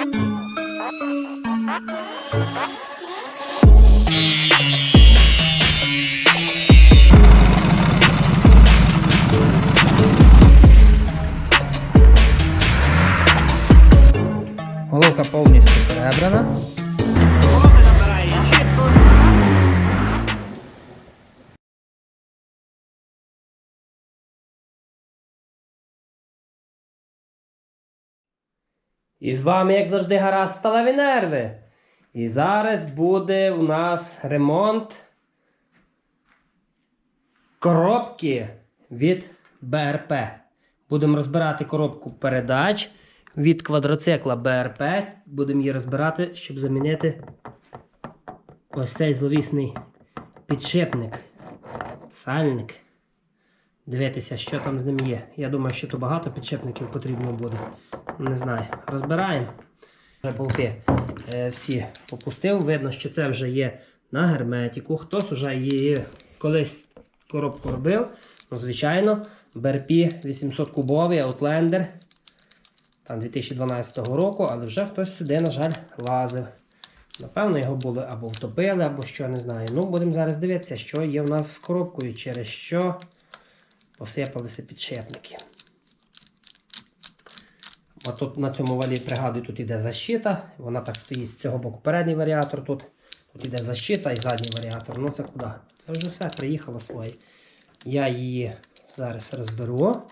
Головка повністю перебрана. І з вами, як завжди, гаразд сталеві нерви. І зараз буде у нас ремонт коробки від БРП. Будемо розбирати коробку передач від квадроцикла БРП. Будемо її розбирати, щоб замінити ось цей зловісний підшипник, сальник. Дивитися, що там з ним є. Я думаю, що то багато підшипників потрібно буде. Не знаю. Розбираємо. Вже болти е, всі попустив. Видно, що це вже є на герметику. Хтось вже її колись коробку робив. Ну, звичайно, BRP 800 кубовий Outlander там 2012 року, але вже хтось сюди, на жаль, лазив. Напевно, його були або втопили, або що, не знаю. Ну, будемо зараз дивитися, що є в нас з коробкою, через що посипалися підшипники. От тут на цьому валі, пригадую, тут іде защита. Вона так стоїть з цього боку передній варіатор тут. Тут іде защита і задній варіатор. Ну це куди? Це вже все, приїхало своє. Я її зараз розберу,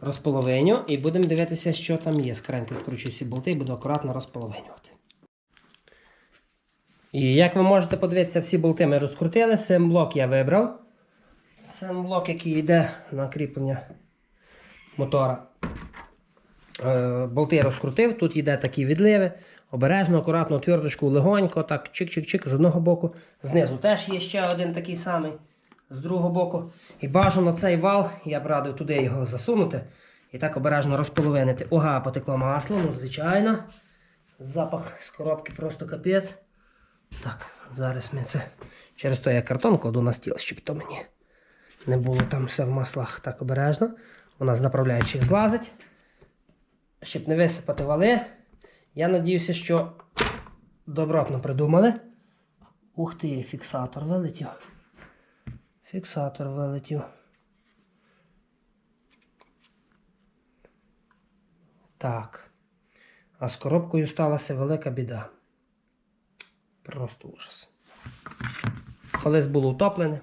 розполовиню і будемо дивитися, що там є. Скренько відкручу всі болти і буду акуратно розполовинювати. І як ви можете подивитися, всі болти ми розкрутили. Семблок я вибрав. Семблок, який йде на кріплення мотора. Е, болти розкрутив, тут йде такі відливи. Обережно, акуратно, твердочку легонько, так чик-чик-чик з одного боку. Знизу теж є ще один такий самий, з другого боку. І бажано цей вал, я б радив туди його засунути і так обережно розполовинити. Ога, потекло масло, ну звичайно. Запах з коробки просто капець. Так, зараз ми це через то я картон кладу на стіл, щоб то мені не було там все в маслах так обережно. Вона з направляючих злазить щоб не висипати вали. Я надіюся, що добротно придумали. Ух ти, фіксатор вилетів. Фіксатор вилетів. Так. А з коробкою сталася велика біда. Просто ужас. Колись було утоплене.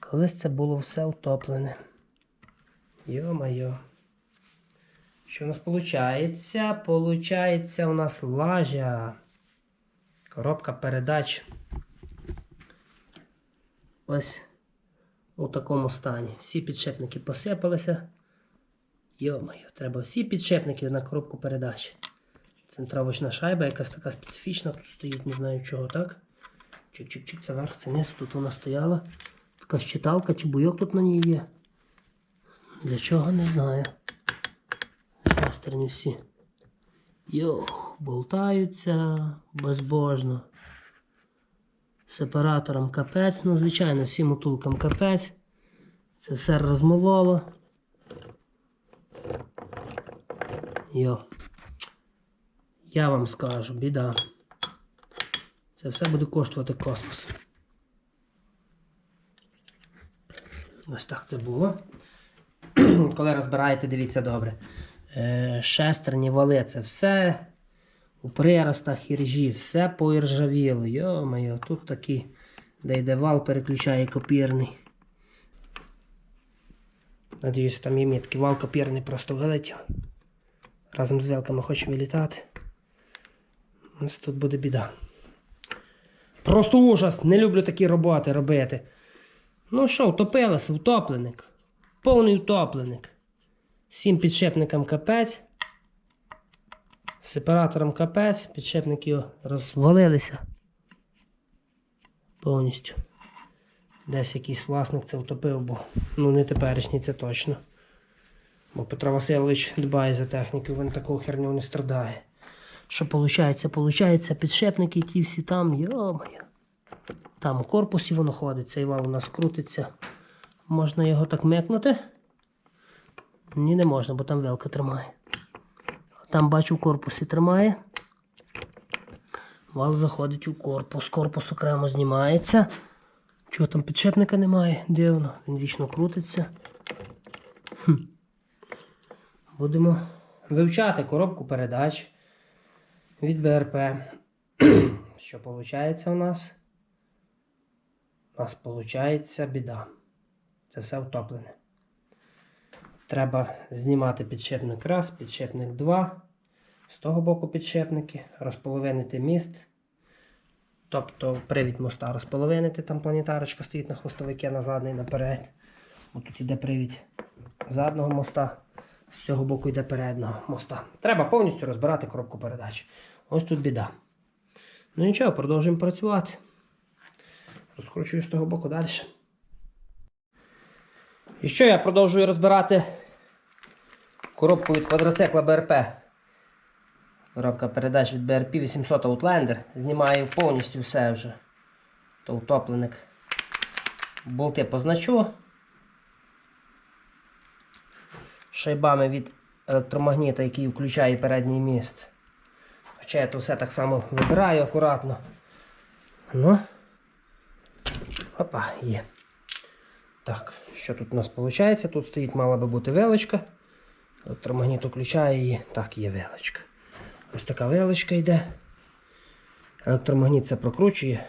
Колись це було все утоплене. Йо-майо. Що у нас виходить? Получається у нас лажа. Коробка передач. Ось у такому стані. Всі підшипники посипалися. Йо-майо, треба всі підшипники на коробку передач. Центровочна шайба, якась така специфічна, тут стоїть, не знаю чого, так? Чик-чик-чик, це верх, це низ, тут вона стояла. Така щиталка чи буйок тут на ній є. Для чого не знаю. Шестерні всі. Йох, болтаються безбожно. Сепаратором капець, ну, звичайно, всім утулкам капець. Це все розмололо. Йо. Я вам скажу, біда. Це все буде коштувати космос. Ось так це було. Коли розбираєте, дивіться добре. Е, шестерні вали, це все у приростах іржі, все поіржавіло. Йо-моє, тут такі, де йде вал, переключає копірний. Надіюсь, там є мітки. Вал копірний просто вилетів. Разом з вилками хоче вилітати. Ось тут буде біда. Просто ужас! Не люблю такі роботи робити. Ну що, втопилося, втопленик. Повний утопленик. Всім підшипникам капець. Сепаратором капець, підшипники розвалилися. Повністю. Десь якийсь власник це втопив, бо ну не теперішній це точно. Бо Петро Васильович дбає за техніку, він такого херню не страдає. Що виходить? Получається, підшипники ті всі там, йо-моє. Там у корпусі воно ходить, цей вал у нас крутиться. Можна його так мекнути. Ні, не можна, бо там велка тримає. Там бачу в корпусі тримає. Вал заходить у корпус. Корпус окремо знімається. Чого там підшипника немає? Дивно. Він вічно крутиться. Хм. Будемо вивчати коробку передач від БРП. Що виходить у нас? У нас виходить біда. Це все втоплене. Треба знімати підшипник раз, підшипник 2. З того боку підшипники, розполовинити міст. Тобто привід моста розполовинити, там планетарочка стоїть на хвостовике на задний наперед. Тут йде привід заднього моста, з цього боку йде переднього моста. Треба повністю розбирати коробку передач. Ось тут біда. Ну нічого, продовжуємо працювати. Розкручую з того боку далі. І що я продовжую розбирати коробку від квадроцикла БРП. Коробка передач від BRP 800 Outlander. Знімаю повністю все вже. То утопленик. Болти позначу. Шайбами від електромагніта, який включає передній міст. Хоча я то все так само вибираю акуратно. Ну. Опа, є. Так, що тут у нас виходить? Тут стоїть мала би бути велочка. Електромагніт включає її. Так, є велочка. Ось така велочка йде. Електромагніт це прокручує.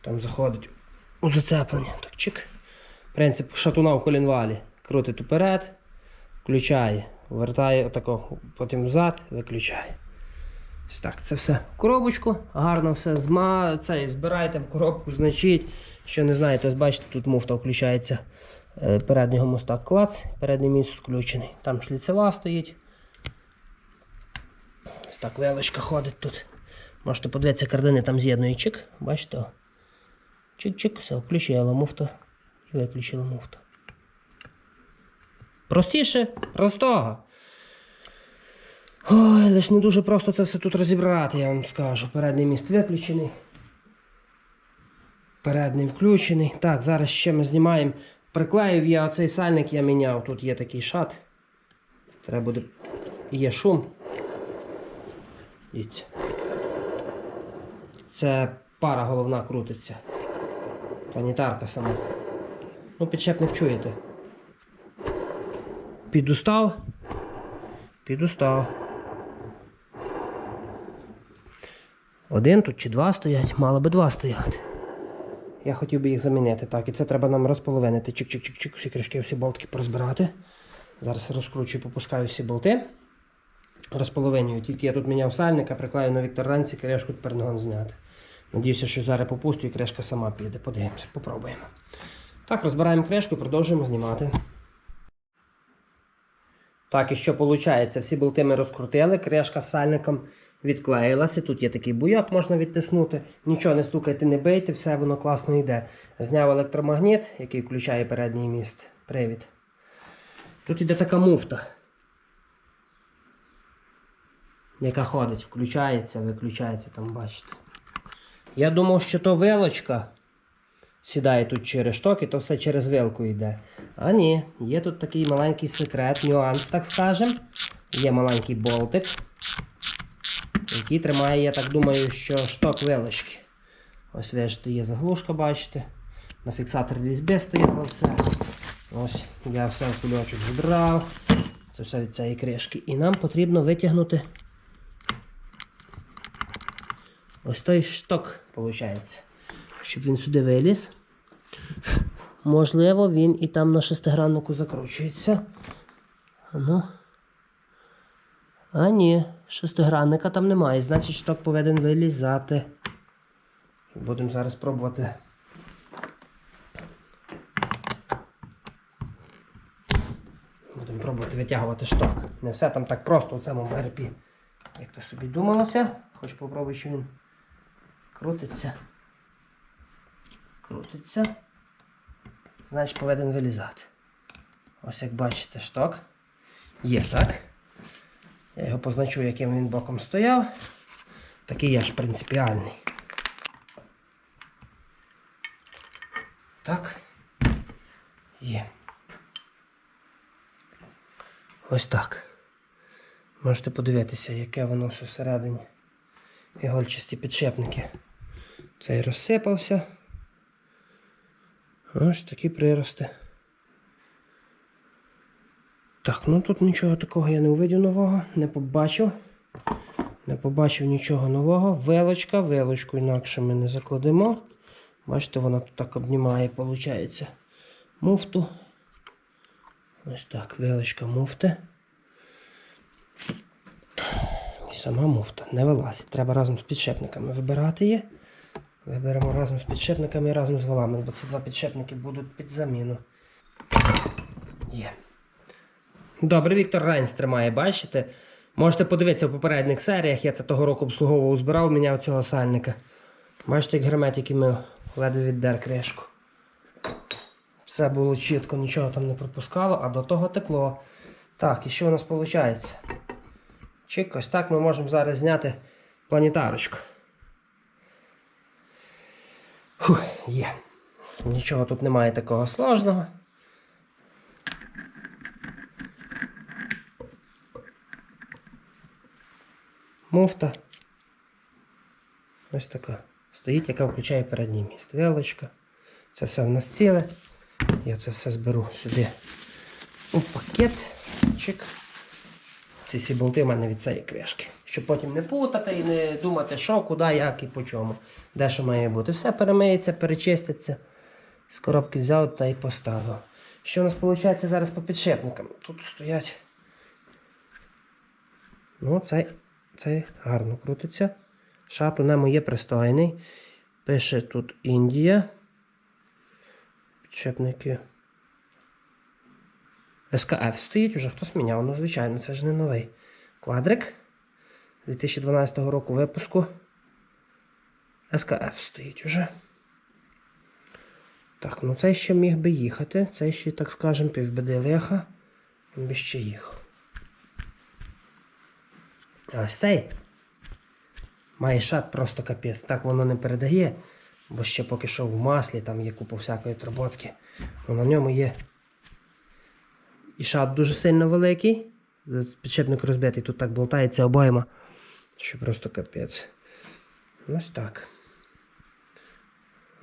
Там заходить у зацеплення. Так, чик. Принцип шатуна в колінвалі. Крутить уперед, включає, вертає отако, потім взад, виключає. Ось так, це все в коробочку. Гарно все зма... це, збирайте в коробку, значить. Що не знаєте, ось бачите, тут муфта включається е, переднього моста клац, передній міст включений. Там шліцева стоїть. Ось так величка ходить тут. Можете подивитися, кардини там з'єднує чик. Бачите? Чик-чик, все, включила муфта і виключила муфту. Простіше простого. Ой, лиш не дуже просто це все тут розібрати, я вам скажу. Передній міст виключений. Передній включений. Так, зараз ще ми знімаємо. Приклеїв я оцей сальник, я міняв. Тут є такий шат. Треба буде. Є шум. Дивіться. Це пара головна крутиться. Планетарка сама. Ну, підшепник чуєте. Підустав. Підустав. Один тут чи два стоять, мало би два стояти. Я хотів би їх замінити. Так, і це треба нам розполовинити. Чик-чик-чик-чик, всі кришки, всі болтики порозбирати. Зараз розкручую, попускаю всі болти. Розполовинюю. Тільки я тут міняв сальника, приклею на Віктор Ранці, кришку тепер ногам зняти. Надіюся, що зараз попустю і кришка сама піде. Подивимося, попробуємо. Так, розбираємо кришку і продовжуємо знімати. Так, і що виходить? Всі болти ми розкрутили, кришка з сальником відклеїлася. Тут є такий буяк, можна відтиснути. Нічого не стукайте, не бийте, все воно класно йде. Зняв електромагніт, який включає передній міст. Привід. Тут іде така муфта, яка ходить, включається, виключається, там бачите. Я думав, що то вилочка сідає тут через шток і то все через вилку йде. А ні, є тут такий маленький секрет, нюанс, так скажем. Є маленький болтик, який тримає, я так думаю, що шток вилочки. Ось бачите, є заглушка, бачите. На фіксаторі лізьби стояло все. Ось я все в кульочок зібрав. Це все від цієї кришки. І нам потрібно витягнути ось той шток, виходить. Щоб він сюди виліз. Можливо, він і там на шестиграннику закручується. Ну. А ні, шестигранника там немає, значить шток повинен вилізати. Будемо зараз пробувати. Будемо пробувати витягувати шток. Не все там так просто у цьому БРП. Як то собі думалося. Хоч попробуй, що він крутиться. Крутиться. Значить повинен вилізати. Ось як бачите, шток. Є, так? Я його позначу, яким він боком стояв. Такий я ж принципіальний. Так. Є. Ось так. Можете подивитися, яке воно все всередині. Ігольчасті підшипники. Цей розсипався. Ось такі прирости. Так, ну тут нічого такого я не увидів нового, не побачив. Не побачив нічого нового. Вилочка, вилочку інакше ми не закладемо. Бачите, вона тут так обнімає, виходить, муфту. Ось так, вилочка муфти. І сама муфта не вилазить. Треба разом з підшипниками вибирати її. Виберемо разом з підшипниками і разом з валами, бо ці два підшипники будуть під заміну. Є. Добре, Віктор Райнс тримає, бачите? Можете подивитися в попередніх серіях. Я це того року обслуговував, збирав, міняв цього сальника. Бачите, як герметики ми ледве віддер кришку. Все було чітко, нічого там не пропускало, а до того текло. Так, і що у нас виходить? Чик, ось так ми можемо зараз зняти планетарочку. Фух, є. Нічого тут немає такого сложного. Муфта. Ось така. Стоїть, яка включає передній міст. Вилочка. Це все в нас ціле. Я це все зберу сюди у пакет. Чик. Ці всі болти в мене від цієї кришки. Щоб потім не путати і не думати, що, куди, як і по чому. Де що має бути. Все перемиється, перечиститься. З коробки взяв та й поставив. Що у нас виходить зараз по підшипникам? Тут стоять. Ну, цей, цей гарно крутиться. Шат у ньому є пристойний. Пише тут Індія. Підшипники. СКФ стоїть уже, хтось міняв, ну звичайно, це ж не новий. Квадрик 2012 року випуску. СКФ стоїть уже. Так, ну цей ще міг би їхати. Цей ще, так скажемо, півбеди лиха. Він би ще їхав. А ось цей. Має шат просто капець. Так воно не передає, бо ще поки що в маслі, там є купа всякої троботки. Ну, на ньому є і шат дуже сильно великий. Підшипник розбитий, тут так болтається обойма. Що просто капець. Ось так.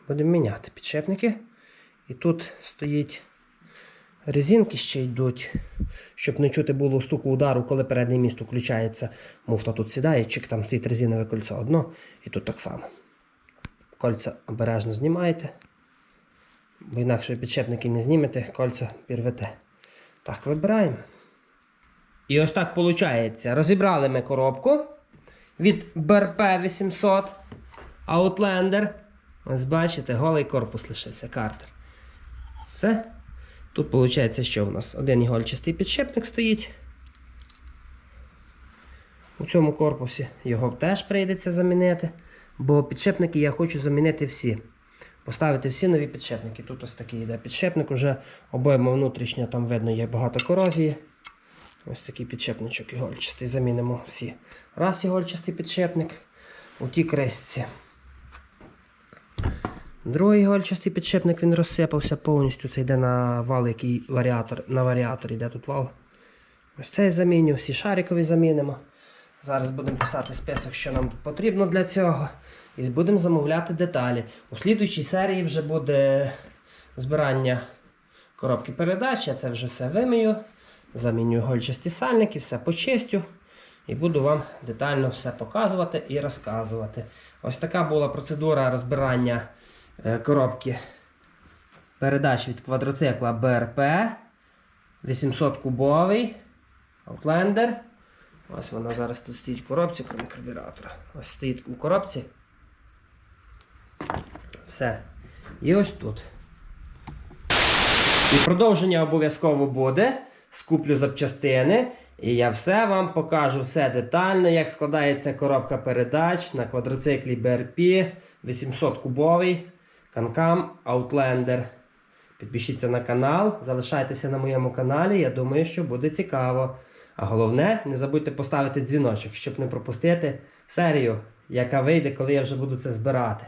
Будемо міняти підшипники. І тут стоїть резинки ще йдуть, щоб не чути було стуку удару, коли переднє місто включається. Муфта тут сідає, чик, там стоїть резинове кольцо одно, і тут так само. Кольця обережно знімаєте, бо інакше підшипники не знімете, кольця пірвете. Так, вибираємо. І ось так виходить. Розібрали ми коробку від BRP 800 Outlander. Ось бачите, голий корпус лишився, картер. Все. Тут виходить, що в нас один ігольчастий підшипник стоїть. У цьому корпусі його теж прийдеться замінити, бо підшипники я хочу замінити всі. Поставити всі нові підшипники. Тут ось такий йде підшипник, уже обойма внутрішня, там видно є багато корозії. Ось такий підшипничок ігольчастий. Замінимо всі. Раз ігольчастий підшипник у тій крестці. Другий ігольчастий підшипник він розсипався повністю. Це йде на вал, який варіатор, на варіатор йде тут вал. Ось цей заміню, всі шарикові замінимо. Зараз будемо писати список, що нам потрібно для цього. І будемо замовляти деталі. У слідуючій серії вже буде збирання коробки передач. Я це вже все вимію. Заміню гольчасті сальники, все почистю. І буду вам детально все показувати і розказувати. Ось така була процедура розбирання коробки передач від квадроцикла BRP 800 кубовий Outlander. Ось вона зараз тут стоїть в коробці, крім карбюратора. Ось стоїть у коробці. Все. І ось тут. І продовження обов'язково буде. Скуплю запчастини. І я все вам покажу все детально, як складається коробка передач на квадроциклі BRP 800 кубовий Канкам Outlander. Підпишіться на канал, залишайтеся на моєму каналі, я думаю, що буде цікаво. А головне, не забудьте поставити дзвіночок, щоб не пропустити серію, яка вийде, коли я вже буду це збирати.